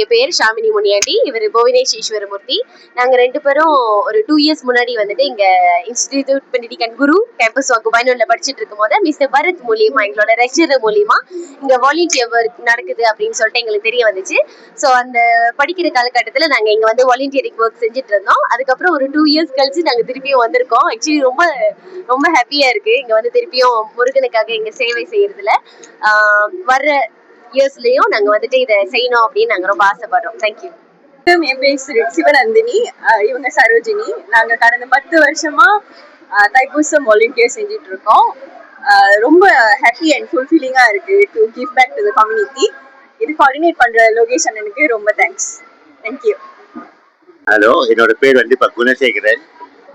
என் பேர் ஷாமினி முனியாண்டி. இவர் புவனேஷ் ஈஸ்வரமூர்த்தி நாங்கள் ரெண்டு பேரும் ஒரு டூ இயர்ஸ் முன்னாடி வந்துட்டு இங்கே இன்ஸ்டிடியூட் அண்ட் குரு கேம்பஸ் வாக்கு பயனூரில் படிச்சுட்டு இருக்கும் போது மிஸ்டர் பரத் மூலியமா எங்களோட ரெஜிஸ்டர் மூலியமா இங்கே வாலண்டியர் ஒர்க் நடக்குது அப்படின்னு சொல்லிட்டு எங்களுக்கு தெரிய வந்துச்சு. ஸோ அந்த படிக்கிற காலகட்டத்தில் நாங்கள் இங்கே வந்து வாலண்டியரிங் ஒர்க் செஞ்சுட்டு இருந்தோம். அதுக்கப்புறம் ஒரு டூ இயர்ஸ் கழிச்சு நாங்கள் திருப்பியும் வந்திருக்கோம். ஆக்சுவலி ரொம்ப ரொம்ப ஹாப்பியாக இருக்குது இங்கே வந்து திருப்பியும் முருகனுக்காக இங்கே சேவை செய்கிறதுல வர்ற இயர்ஸ்லயும் நாங்க வந்துட்டு இதை செய்யணும் அப்படின்னு நாங்க ரொம்ப ஆசைப்படுறோம். தேங்க்யூ என் பேர் சிவ- சிவநந்தினி. இவங்க சரோஜினி. நாங்க கடந்த பத்து வருஷமா தைப்பூசம் வாலண்டியர் செஞ்சுட்டு இருக்கோம் ரொம்ப ஹாப்பி அண்ட் ஃபுல்ஃபில்லிங்கா இருக்கு to give back to the community இது கோஆர்டினேட் பண்ற லொகேஷன் எனக்கு ரொம்ப தேங்க்ஸ் தேங்க்யூ ஹலோ என்னோட பேர் வந்து இப்போ குணசேகரன்.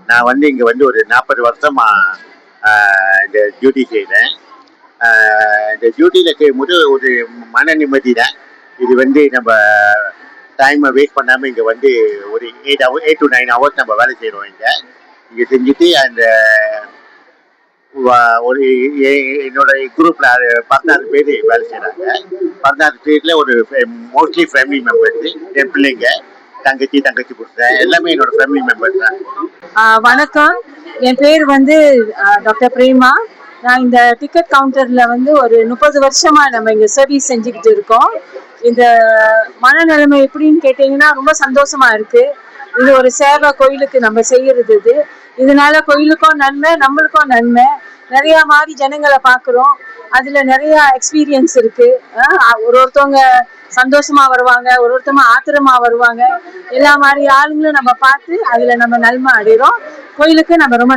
நான் வந்து இங்கே வந்து ஒரு நாற்பது வருஷமா இந்த டியூட்டி செய்கிறேன் இந்த டியூட்டியில் கேட்கும்போது ஒரு மன நிம்மதி தான். இது வந்து நம்ம டைமை வேஸ்ட் பண்ணாமல் இங்கே வந்து ஒரு eight hour eight to nine hours நம்ம வேலை செய்கிறோம் இங்கே. இங்கே செஞ்சுட்டு அந்த ஒரு என்னோட குரூப்பில் பதினாறு பேர் வேலை செய்கிறாங்க பதினாறு பேரில் ஒரு மோஸ்ட்லி ஃபேமிலி மெம்பர்ஸ் என் பிள்ளைங்க தங்கச்சி தங்கச்சி புருஷன் எல்லாமே என்னோட ஃபேமிலி மெம்பர்ஸ் தான். வணக்கம். என் பேர் வந்து டாக்டர் பிரேமா. நான் இந்த டிக்கெட் கவுண்டரில் வந்து ஒரு முப்பது வருஷமாக நம்ம இங்கே சர்வீஸ் செஞ்சுக்கிட்டு இருக்கோம். இந்த மனநிலைமை எப்படின்னு கேட்டிங்கன்னா ரொம்ப சந்தோஷமாக இருக்குது இது ஒரு சேவை கோயிலுக்கு நம்ம செய்கிறது இது. இதனால கோயிலுக்கும் நன்மை நம்மளுக்கும் நன்மை. நிறையா மாதிரி ஜனங்களை பார்க்குறோம். அதில் நிறையா எக்ஸ்பீரியன்ஸ் இருக்குது ஒரு ஒருத்தவங்க சந்தோஷமாக வருவாங்க ஒரு ஒருத்தவங்க ஆத்திரமா வருவாங்க. எல்லா மாதிரி ஆளுங்களும் நம்ம பார்த்து அதில் நம்ம நன்மை அடைகிறோம் கோயிலுக்கு நம்ம ரொம்ப